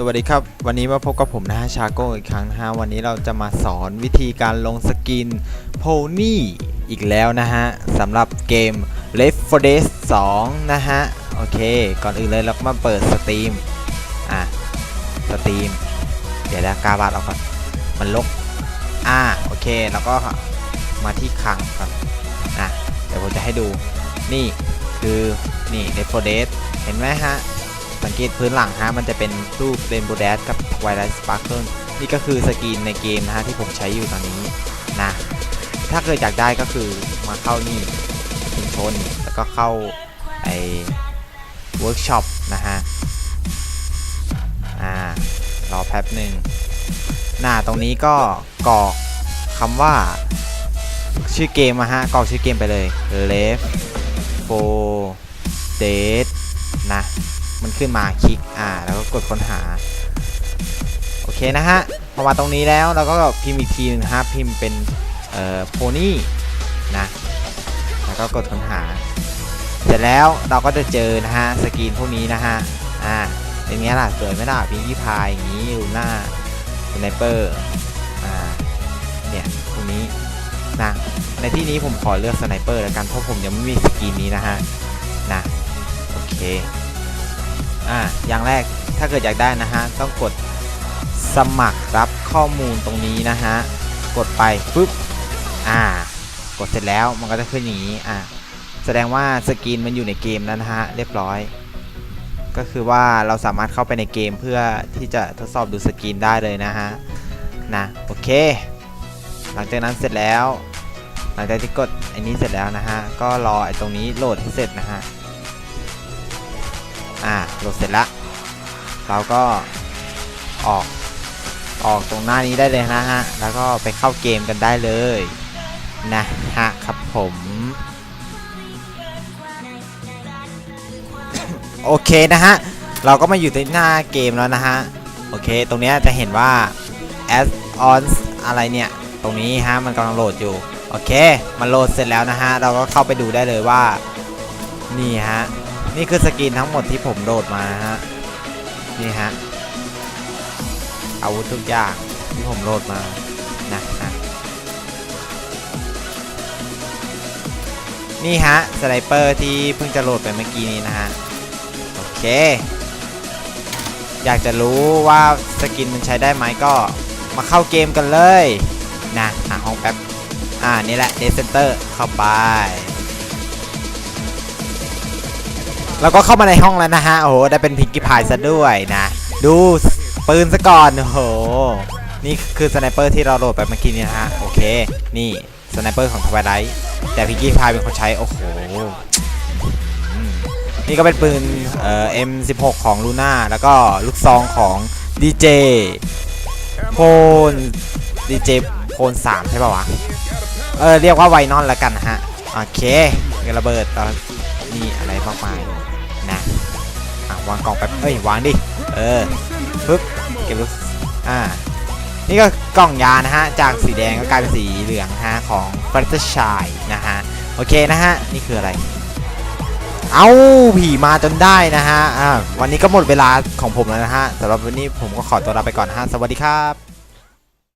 สวัสดีครับ วันนี้มาพบกับผมนะฮะชาโก้อีกครั้งนะฮะวันนี้เราจะมาสอนวิธีการลงสกินโพนี่อีกแล้วนะฮะสำหรับเกม Left 4 Dead 2 นะฮะ โอเค ก่อนอื่นเลยเรามาเปิดสตรีมอะสตรีม เดี๋ยวแล้วกาบาดออกก่อนมันลกอ่าโอเค แล้วก็มาที่คลังก่อนอะเดี๋ยวผมจะให้ดูนี่คือนี่ Left 4 Dead เห็นไหมฮะ สังเกตพื้นหลังฮะมันจะเป็นรูปเรนโบว์แดกับ Twilight Sparkle นี่ก็คือสกรีนในเกมนะฮะที่ผมใช้อยู่ตอนนี้นะถ้าเกิดอยากได้ก็คือมาเข้านี่ชุมชนแล้วก็เข้าไอเวิร์กช็อปนะฮะอ่ารอแป๊บหนึ่งหน้าตรงนี้ก็กรอกคำว่าชื่อเกมอะฮะกรอกชื่อเกมไปเลย left for dead นะ มันขึ้นมาคลิกอ่าแล้วก็กดค้นหา โอเคนะฮะพอมาตรงนี้แล้วเราก็พิมพ์อีกทีหนึงฮะพิมพ์เป็นเอ่อโพนี่นะแล้วก็กดค้นหา เสร็จแล้วเราก็จะเจอนะฮะสกรีนพวกนี้นะฮะอ่าเป็นไงล่ะสวยไหมล่ะพิงกี้พายอย่างนี้ลูน่าสไนเปอร์อ่าเนี่ยพวกนี้นะในที่นี้ผมขอเลือกสไนเปอร์แล้วกันเพราะผมยังไม่มีสกรีนนี้นะฮะนะโอเค อ่าอย่างแรกถ้าเกิดอยากได้นะฮะต้องกดสมัครรับข้อมูลตรงนี้นะฮะกดไปปุ๊บอ่ากดเสร็จแล้วมันก็จะขึ้นอย่างนี้อ่าแสดงว่าสกรีนมันอยู่ในเกมแล้วนะฮะเรียบร้อย ก็คือว่าเราสามารถเข้าไปในเกมเพื่อที่จะทดสอบดูสกรีนได้เลยนะฮะนะโอเค หลังจากนั้นเสร็จแล้ว หลังจากที่กดไอ้นี้เสร็จแล้วนะฮะก็รอไอ้ตรงนี้โหลดให้เสร็จนะฮะ อ่าโหลดเสร็จแล้วเราก็ออกออกตรงหน้านี้ได้เลยนะฮะ แล้วก็ไปเข้าเกมกันได้เลยนะฮะครับผม โอเคนะฮะ เราก็มาอยู่ที่หน้าเกมแล้วนะฮะ โอเค ตรงนี้จะเห็นว่า as on อะไรเนี่ย ตรงนี้ฮะ มันกำลังโหลดอยู่ โอเค มันโหลดเสร็จแล้วนะฮะ เราก็เข้าไปดูได้เลยว่า นี่ฮะ นี่คือสกรีนทั้งหมดที่ผมโหลดมานะฮะ นี่ฮะ อาวุธทุกอย่างที่ผมโหลดมานะฮะนี่ฮะสไนเปอร์ที่เพิ่งจะโหลดไปเมื่อกี้นี้นะฮะ โอเค อยากจะรู้ว่าสกินมันใช้ได้ไหมก็มาเข้าเกมกันเลย นะหาห้องแป๊บ อ่า นี่แหละเดซเซนเตอร์เข้าไป เราก็เข้ามาในห้องแล้วนะฮะ โอ้โห ได้เป็นพิงกี้พายซะด้วยนะ ดูปืนซะก่อน โอ้โห นี่คือสไนเปอร์ที่เราโหลดไปเมื่อกี้นี้นะฮะ โอเค นี่สไนเปอร์ของทวายไลท์แต่พิงกี้พายเป็นคนใช้ โอ้โห นี่ก็เป็นปืนเอ่อ M16 ของลูน่า แล้วก็ลูกซองของ DJ โพน DJ โพน3ใช่ป่าวะ เออ เรียกว่าไวนอนแล้วกันนะฮะ โอเคเกิดระเบิดตอนนี่อะไรมากมาย นะอะวางกล่องแป๊บเอ้ยวางดิ เออปึ๊บเก็บลูกอ่า นี่ก็กล่องยานะฮะ จากสีแดงก็กลายเป็นสีเหลืองฮะของฟัตเตอร์ชายนะฮะ โอเคนะฮะ นี่คืออะไร เอาผีมาจนได้นะฮะ อ่า วันนี้ก็หมดเวลาของผมแล้วนะฮะสำหรับวันนี้ผมก็ขอตัวลาไปก่อนฮะ สวัสดีครับ